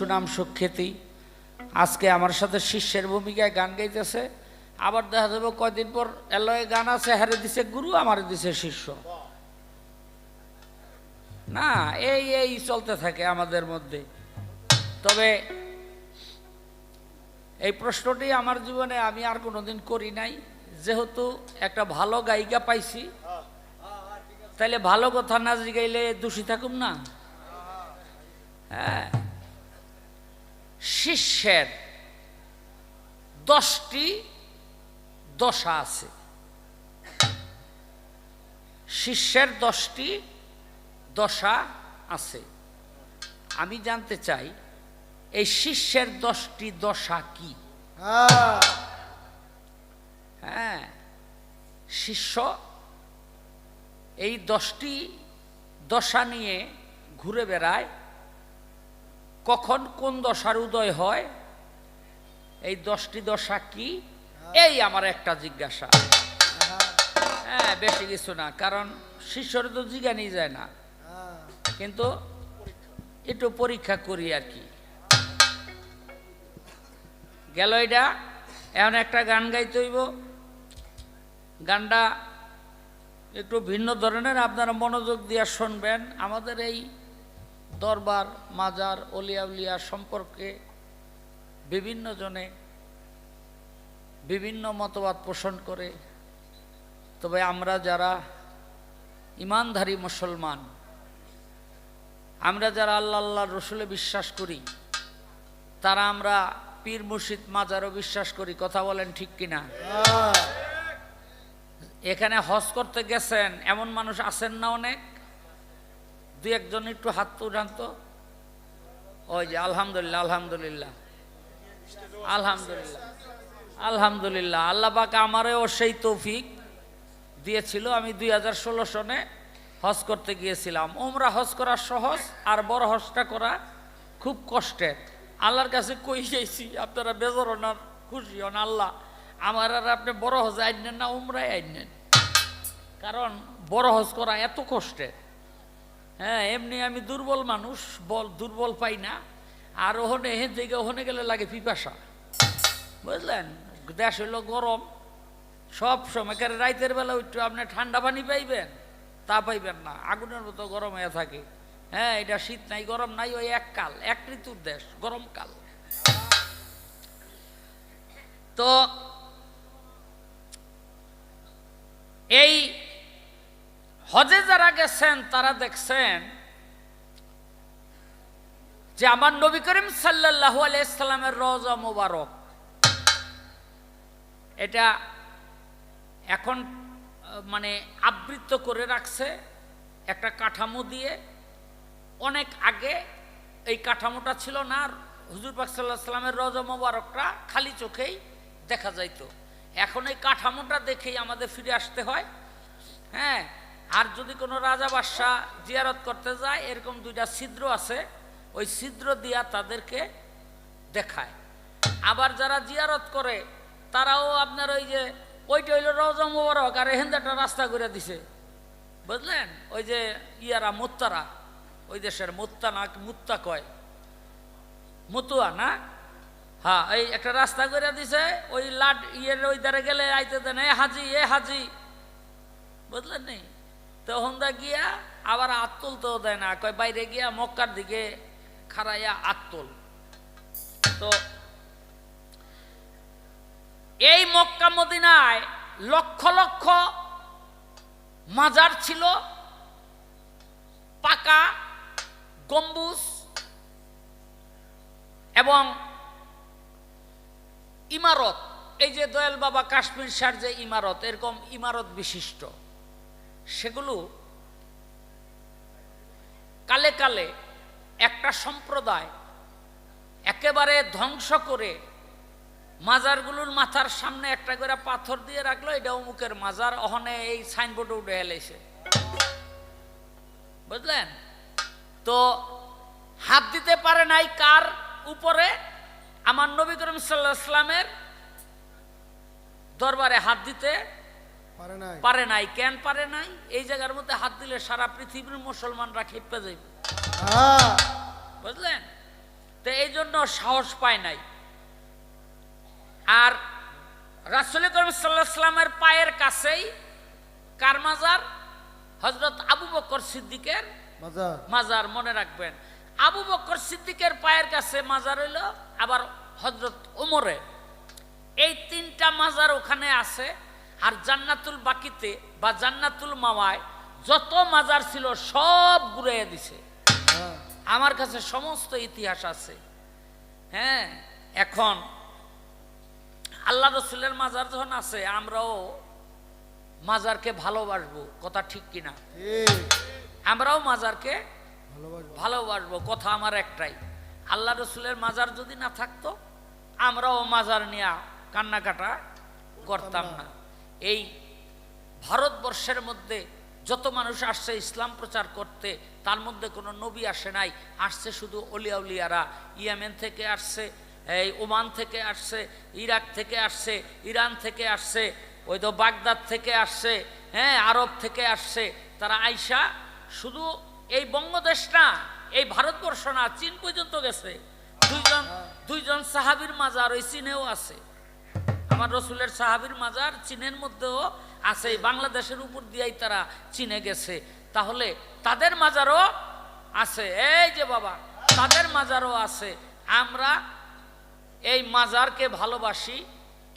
সুনাম সুখ্যাতি। আজকে আমার সাথে শিষ্যের ভূমিকায় গান গাইতেছে। আবার দেখা যাবে কয়দিন পর এলয়ে গান আছে হারে দিছে গুরু, আমারে দিছে শিষ্য। না, এই এই চলতে থাকে আমাদের মধ্যে। তবে এই প্রশ্নটি আমার জীবনে আমি আর কোনোদিন করি নাই। যেহেতু একটা ভালো গায়িকা পাইছি, তাইলে ভালো কথা না গাইলে দোষী থাকুম না। হ্যাঁ। শিষ্যের দশটি দশা আছে। শিষ্যের দশটি দশা আছে। আমি জানতে চাই, এই শিষ্যের দশটি দশা কি? হ্যাঁ শিষ্য এই দশটি দশা নিয়ে ঘুরে বেড়ায়। কখন কোন দশার উদয় হয়? এই দশটি দশা কি? এই আমার একটা জিজ্ঞাসা। হ্যাঁ। বেশি কিছু না কারণ শিষ্যর তো জিজ্ঞানি যায় না। হ্যাঁ। কিন্তু একটু পরীক্ষা করি আর কি। গেল এটা এখন একটা গান গাইতে হইব। গানটা একটু ভিন্ন ধরনের আপনারা মনোযোগ দিয়ে শুনবেন। আমাদের এই দরবার মাজার অলিয়া উলিয়া সম্পর্কে বিভিন্ন জনে বিভিন্ন মতবাদ পোষণ করে। তবে আমরা যারা ইমানধারী মুসলমান আমরা যারা আল্লাহ আল্লাহ রসুলে বিশ্বাস করি তারা আমরা পীর মুর্শিদ মাজারও বিশ্বাস করি। কথা বলেন ঠিক কিনা? হ্যাঁ। এখানে হজ করতে গেছেন এমন মানুষ আছেন না অনেক? দুই একজন একটু হাত তো। ওই যে আলহামদুলিল্লাহ আলহামদুলিল্লাহ। আলহামদুলিল্লাহ আলহামদুলিল্লাহ। আল্লাহ পাক আমারও সেই তৌফিক দিয়েছিল। আমি দুই হাজার ষোলো সনে হজ করতে গিয়েছিলাম। ওমরা হজ করা সহজ আর বড় হজটা করা খুব কষ্টের। আল্লাহর কাছে কই যাইছি? আপনারা বেজর হন আর খুশি হন। আল্লাহ আমার আর আপনি বড় হজ আইনেন না উমরাই আইনেন কারণ বড় হজ করা এত কষ্টের। হ্যাঁ এমনি আমি দুর্বল মানুষ, বল, দুর্বল পাই না। আর ওখানে হে দিকে ওখানে গেলে লাগে পিপাসা। বুঝলেন? দেশ হইল গরম। সব সময়, কারণ রাইতের বেলা একটু আপনি ঠান্ডা পানি পাইবেন, তা পাইবেন না। আগুনের মতো গরম হয়ে থাকে। হ্যাঁ এটা শীত নাই, গরম নাই, ওই এক কাল, এক ঋতুর দেশ গরমকাল তো, এই হজে যারা গেছেন, তারা দেখছেন যে আমার নবী করিম সাল্লাহ আলাইসাল্লামের রজা মোবারক। এটা এখন মানে আবৃত্ত করে রাখছে একটা কাঠামো দিয়ে। অনেক আগে এই কাঠামোটা ছিল না হুজুর পাক সাল্লাহ সাল্লামের রজা মোবারকটা খালি চোখেই দেখা যাইতো। এখন এই কাঠামোটা দেখেই আমাদের ফিরে আসতে হয়। হ্যাঁ আর যদি কোনো রাজা বাদশাহ জিয়ারত করতে যায়, এরকম দুইটা ছিদ্র আছে, ওই ছিদ্র দিয়া তাদেরকে দেখায়। আবার যারা জিয়ারত করে, তারাও আপনার ওই যে, ওইটা হইল রজা মোবারক, আর এহেন একটা রাস্তা করে দিছে। বুঝলেন? ওই যে ইয়ারা মোত্তারা, ওই দেশের মোত্তা না, মুত্তা কয়। মতুয়া না? হ্যাঁ এই একটা রাস্তা করে দিছে, ওই লাট ইয়ের ওই ধারে গেলে আইতে দেন, এ হাজি এ হাজি। বুঝলেন নি? তখন দা গিয়া আবার আত্তল তো দেয় না। কয় বাইরে গিয়া মক্কার দিকে খারাইয়া আত্তল। তো এই মক্কা মদিনায় লক্ষ লক্ষ মাজার ছিল। পাকা, গম্বুজ এবং ইমারত। এই যে দয়াল বাবা কাশ্মীর সার যে ইমারত, এরকম ইমারত বিশিষ্ট। সেগুলো কালে কালে একটা সম্প্রদায় একেবারে ধ্বংস করে মাজারগুলোর মাথার সামনে একটা করে পাথর দিয়ে রাখল, এটা অমুকের মাজার অহনে এই সাইনবোর্ডে উঠে এলেছে। বুঝলেন? তো হাত দিতে পারে নাই কার উপরে? আমার নবী করিম সাল্লাহ ইসলামের দরবারে হাত দিতে পারে নাই। পারে নাই। কেন পারে নাই? এই জায়গার মধ্যে হাত দিলে সারা পৃথিবীর মুসলমানরা খেপে যাবে হ্যাঁ। বুঝলেন? তো এই জন্য সাহস পায় নাই। আর রাসুল করিম সাল্লাহ সাল্লামের পায়ের কাছেই কার মাজার? হজরত আবু বকর সিদ্দিকের মাজার। মাজার মনে রাখবেন। আবু বকর সিদ্দিকের পায়ের কাছে মাজার হইল আবার হজরত ওমরে এই তিনটা মাজার ওখানে আছে। আর জান্নাতুল বাকিতে বা জান্নাতুল মাওয়ায় যত মাজার ছিল সব ঘুরে দিছে। হ্যাঁ। আমার কাছে সমস্ত ইতিহাস আছে। হ্যাঁ এখন আল্লাহ রসুলের মাজার যখন আছে আমরাও মাজারকে ভালোবাসবো কথা ঠিক কিনা? আমরাও মাজারকে ভালোবাসবো। ভালোবাসবো কথা আমার একটাই। আল্লাহ রসুলের মাজার যদি না থাকতো আমরাও মাজার নিয়ে কান্নাকাটা করতাম না। এই ভারতবর্ষের মধ্যে যত মানুষ আসছে, ইসলাম প্রচার করতে, তার মধ্যে কোনো নবী আসে নাই। আসছে শুধু অলিয়া উলিয়ারা ইয়ামেন থেকে আসছে, এই ওমান থেকে আসছে, ইরাক থেকে আসছে, ইরান থেকে আসছে, ওই তো বাগদাদ থেকে আসছে হ্যাঁ আরব থেকে আসছে। তারা আইসা শুধু এই বঙ্গদেশ না, এই ভারতবর্ষ না, চীন পর্যন্ত গেছে। দুইজন দুইজন সাহাবির মাজার ওই চীনেও আছে। আমার রসুলের সাহাবির মাজার চীনের মধ্যেও আছে বাংলাদেশের উপর দিয়েই তারা চীনে গেছে। তাহলে তাদের মাজারও আছে। এই যে বাবা, তাদের মাজারও আছে। আমরা এই মাজারকে ভালোবাসি,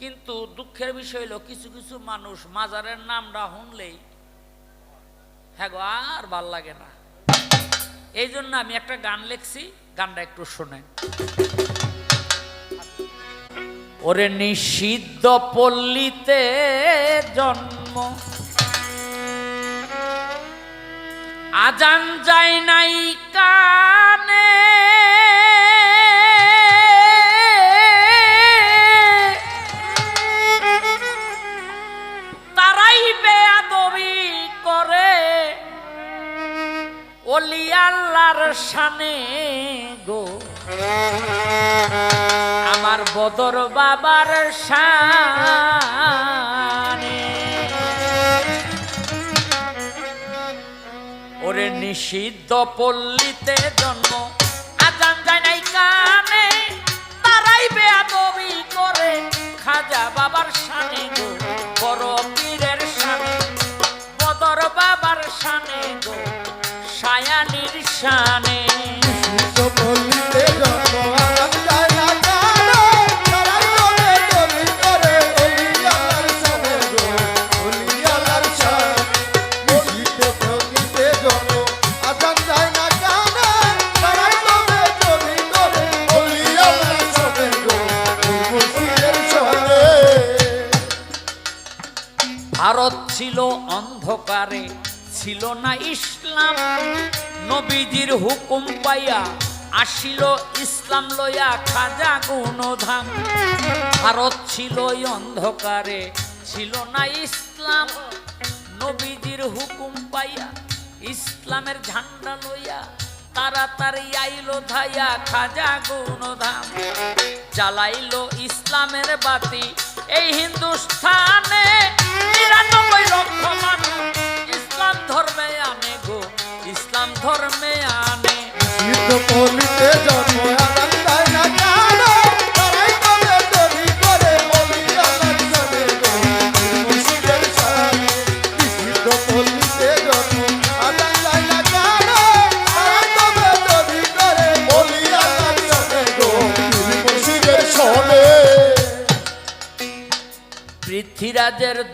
কিন্তু দুঃখের বিষয় হলো কিছু কিছু মানুষ মাজারের নামটা শুনলেই হ্যাঁ গো, আর ভালো লাগে না। এই জন্য আমি একটা গান লিখছি, গানটা একটু শোনেন। ওরে নিষিদ্ধ পল্লীতে জন্ম। আজান যায় নাই কানে। তারাই বেয়াদবি করে। অলি শানে গো। বদর বাবার শানে। ওরে নিষিদ্ধ পল্লীতে জন্ম ভারত ছিল অন্ধকারে, ছিল না ইসলাম। নবীজির হুকুম পাইয়া আসিল ইসলাম লয়া খাজা গুণধাম। ভারত ছিল অন্ধকারে, ছিল না ইসলাম। নবীজির হুকুম পাইয়া ইসলামের ঝান্ডা লইয়া তাড়াতাড়ি আইলো ধাইয়া খাজা গুণধাম। জ্বালাইলো ইসলামের বাতি এই হিন্দুস্থানে নিরানব্বই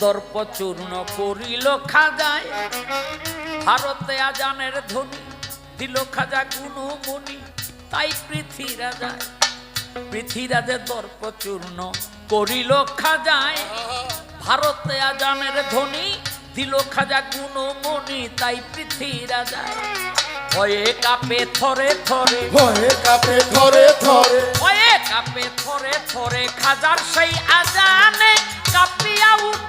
দর্প চূর্ণ করিল খাজায়। ভারতে আজানের ধ্বনি দিল খাজা গুনু মুনি তাই পৃথ্বীরাজায় পৃথ্বীরাজের দর্প চূর্ণ করিল খাজায়। ভারতে আজানের ধ্বনি দিল খাজা গুনু মুনি তাই পৃথ্বীরাজায় ভয়ে কাপে থরে থরে। ভয়ে কাপে ধরে থরে। ভয়ে কাপে থরে থরে খাজার সেই আজানে কাপিয়া উঠিল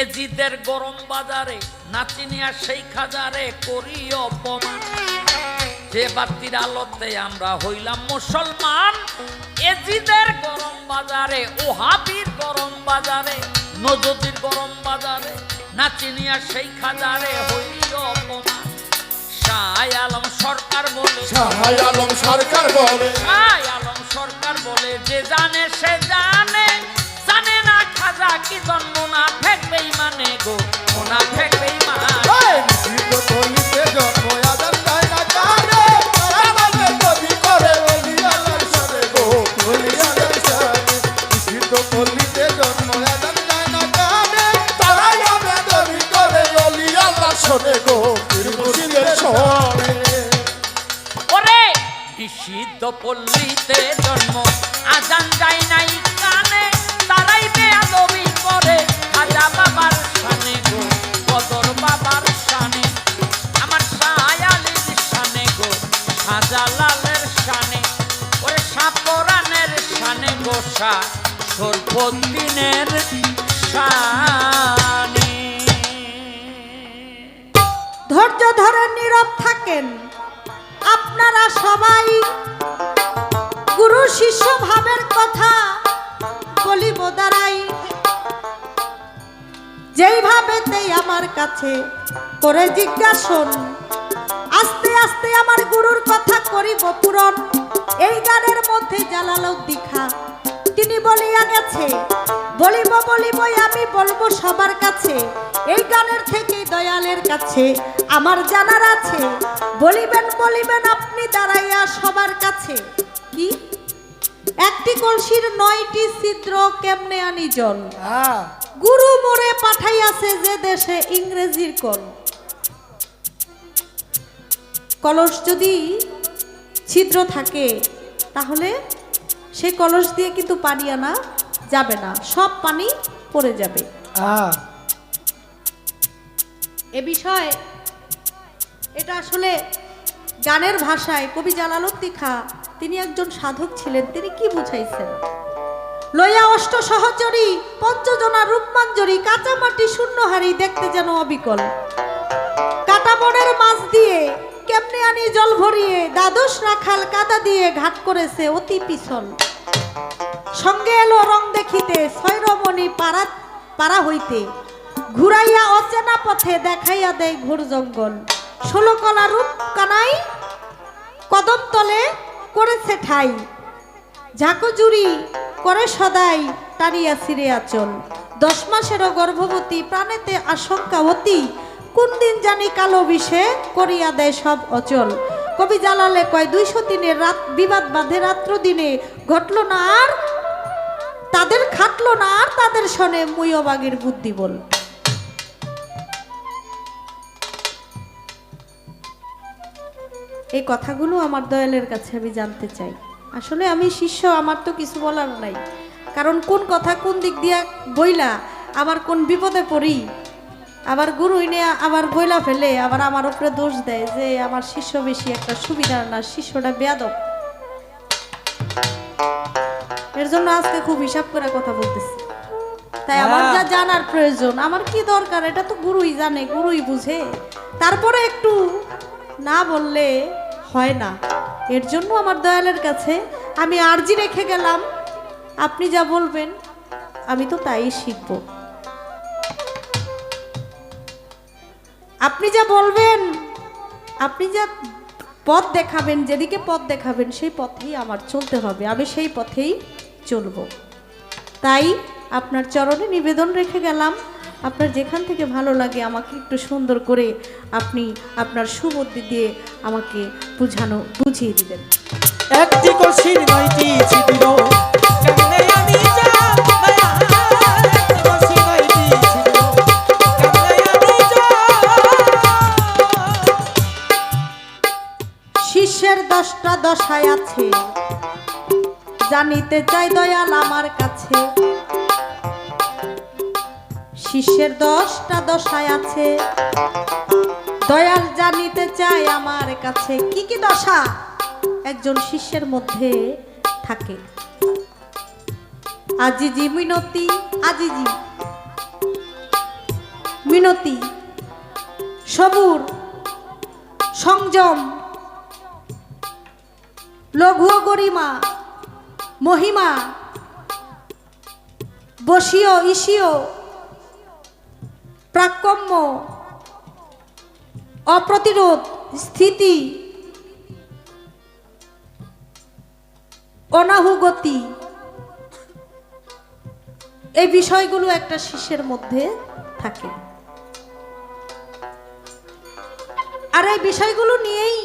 এজিদের গরম বাজারে নাচিনিয়া সেই খাজারে করি অপমান। যে বাতির আলোতে আমরা হইলাম মুসলমান এজিদের গরম বাজারে ওহাবির গরম বাজারে নজদির গরম বাজারে নাচিনিয়া সেই খাজারে হইল অপমান। শাহ আলম সরকার বলে আলম সরকার বলে শাহ আলম সরকার বলে যে জানে সে জানে। না খাজা কি জন্ম না ফেকবে মানে গো? মোনা ফেকবে মানে। জন্ম আদান যায় না তারা না তারা নিষিদ্ধ পল্লীতে জন্ম আজান যায় নাই কানে তারাই বেয়াদবি করে। খাজা বাবার সানে গো কদর বাবার সানে আমার সায়ালির সানে গো খাজা লালের সানে ওরে সাপরানের সানে গো সা সর্বদিনের ধৈর্য ধরে নীরব থাকেন। আপনারা সবাই গুরু শিষ্য ভাবের কথা যেইভাবেতেই আমার কাছে করে জিজ্ঞাসন, আস্তে আস্তে আমার গুরুর কথা করিব পূরণ। এই গানের মধ্যে জালাল দীঘা। তিনি বলিয়া গেছে, বলিব বলিবই আমি বলব সবার কাছে। এই গানের থেকে দয়ালের কাছে আমার জানার আছে, বলিবেন বলিবেন, আপনি দাঁড়াইয়া সবার কাছে। কি? একটি কলসির নয়টি ছিদ্র কেমনে আনি জল হ্যাঁ। গুরু মোরে পাঠাইয়াছে যে দেশে ইংরেজির কল। কলস যদি ছিদ্র থাকে তাহলে সেই কলস দিয়ে কিন্তু পানি আনা যাবে না সব পানি পড়ে যাবে। হ্যাঁ। এ বিষয়ে এটা আসলে গানের ভাষায় কবি জালালুদ্দি খা তিনি একজন সাধক ছিলেন, তিনি কি বুঝাইছেন? লইয়া অষ্ট সহচরী, পঞ্চজনা রূপমাঞ্জরি, কাঁচামাটি শূন্যহারি দেখতে যেন অবিকল। কাটা বনের মাছ দিয়ে কেমনে আনি জল ভরিয়ে, দ্বাদশ রাখাল কাদা দিয়ে ঘাট করেছে অতি পিছল। সঙ্গে এলো রং দেখিতে ছয়রমণি পাড়া পাড়া হইতে। ঘুরাইয়া অচেনা পথে দেখাইয়া দেয় ঘোর জঙ্গল। ষোলো কলা রূপ কানাই কদম তলে করেছে ঠাই। ঝাঁকুজুরি করে সদাই টানিয়া ছিঁড়ে আচল। দশ মাসেরও গর্ভবতী প্রাণেতে আশঙ্কা অতি। কোন দিন জানি কালো বিষে করিয়া দেয় সব অচল। কবি জালালে কয়, দুইশো দিনের রাত বিবাদ বাঁধে রাত্র দিনে। ঘটল না আর তাদের, খাটলো না আর তাদের শনে মুয়বাগের বুদ্ধি বল। এই কথাগুলো আমার দয়ালের কাছে আমি জানতে চাই। আসলে আমি শিষ্য আমার তো কিছু বলার নাই। কারণ কোন কথা কোন দিক দিয়া বইলা আবার কোন বিপদে পড়ি। আবার গুরু এনে আবার বইলা ফেলে আবার আমার উপরে দোষ দেয় যে আমার শিষ্য বেশি একটা সুবিধার না শিষ্যটা বেয়াদব। এর জন্য আজকে খুব হিসাব করে কথা বলতেছি। তাই আমার যা জানার প্রয়োজন আমার কি দরকার? এটা তো গুরুই জানে গুরুই বুঝে। তারপরে একটু না বললে হয় না। এর জন্য আমার দয়ালের কাছে আমি আর্জি রেখে গেলাম। আপনি যা বলবেন, আমি তো তাই শিখব। আপনি যা বলবেন, আপনি যা পথ দেখাবেন, যেদিকে পথ দেখাবেন, সেই পথেই আমার চলতে হবে। আমি সেই পথেই চলব। তাই আপনার চরণে নিবেদন রেখে গেলাম। আপনার যেখান থেকে ভালো লাগে আমাকে একটু সুন্দর করে আপনি আপনার সুবুদ্ধি দিয়ে আমাকে বুঝানো বুঝিয়ে দিবেন। একটি নয়টি ছিদ্র শিষ্যের দশটা দশায় আছে জানিতে চাই দয়াল আমার কাছে। শিষ্যের দশটা দশায় আছে। দয়াল জানিতে চাই আমার কাছে, কি কি দশা? একজন শিষ্যের মধ্যে থাকে। আজিজি মিনতি আজিজি। মিনতি, সবুর, সংযম। লঘু গরিমা, মহিমা। বসীয় ঈশীয় প্রাক্কম্য, অপ্রতিরোধ, স্থিতি, অনাহুগতি। এই বিষয়গুলো একটা শিষ্যের মধ্যে থাকে। আর এই বিষয়গুলো নিয়েই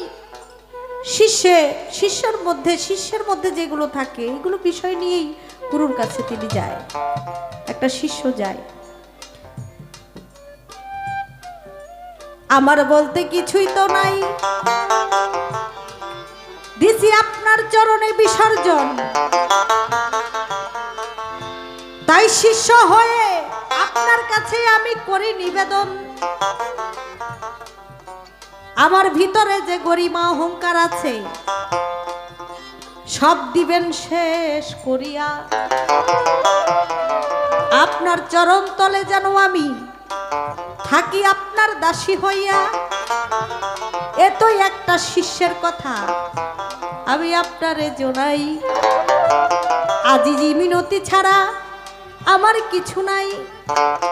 শিষ্যে শিষ্যের মধ্যে শিষ্যের মধ্যে যেগুলো থাকে, এগুলো বিষয় নিয়েই গুরুর কাছে তিনি যায়। একটা শিষ্য যায়। আমার বলতে কিছুই তো নাই। দিছি আপনার চরণে বিসর্জন। তাই শিষ্য হয়ে আপনার কাছে আমি করি নিবেদন। আমার ভিতরে যে গরিমা অহংকার আছে, সব দিবেন শেষ করিয়া। আপনার চরণ তলে যেন আমি থাকি আপনার দাসী হইয়া। এতই একটা শিষ্যের কথা। আমি আপনারে জোনাই। আজিজি মিনতি ছাড়া আমার কিছু নাই।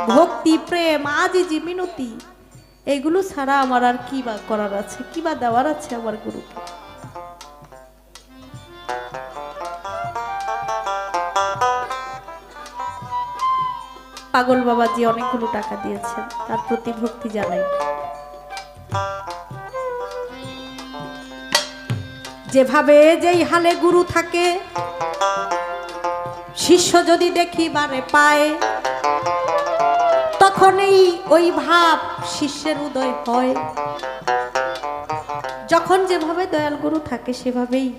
ভক্তি, প্রেম, আজিজি মিনতি। এগুলো ছাড়া আমার আর কি বা করার আছে? কি বা দেওয়ার আছে আমার গুরুকে? পাগল বাবাজি অনেকগুলো টাকা দিয়েছেন। তার প্রতি ভক্তি জানাই। যেভাবে যেই হালে গুরু থাকে, শিষ্য যদি দেখিবারে পায়, তখনই ওই ভাব শিষ্যের উদয় হয়। যখন যেভাবে দয়াল গুরু থাকে, সেভাবেই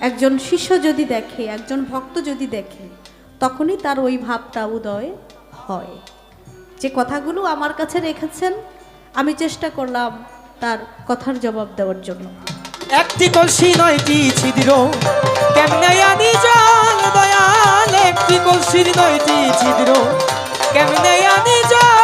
একজন শিষ্য যদি দেখে, একজন ভক্ত যদি দেখে তখনই তার ওই ভাবটা উদয় হয়। যে কথাগুলো আমার কাছে রেখেছেন, আমি চেষ্টা করলাম তার কথার জবাব দেওয়ার জন্য। একটি কলসি নয়টি ছিদ্র, কেমনে আনি জল দয়াল? একটি কলসির নয়টি ছিদ্র, কেমনে আনি জল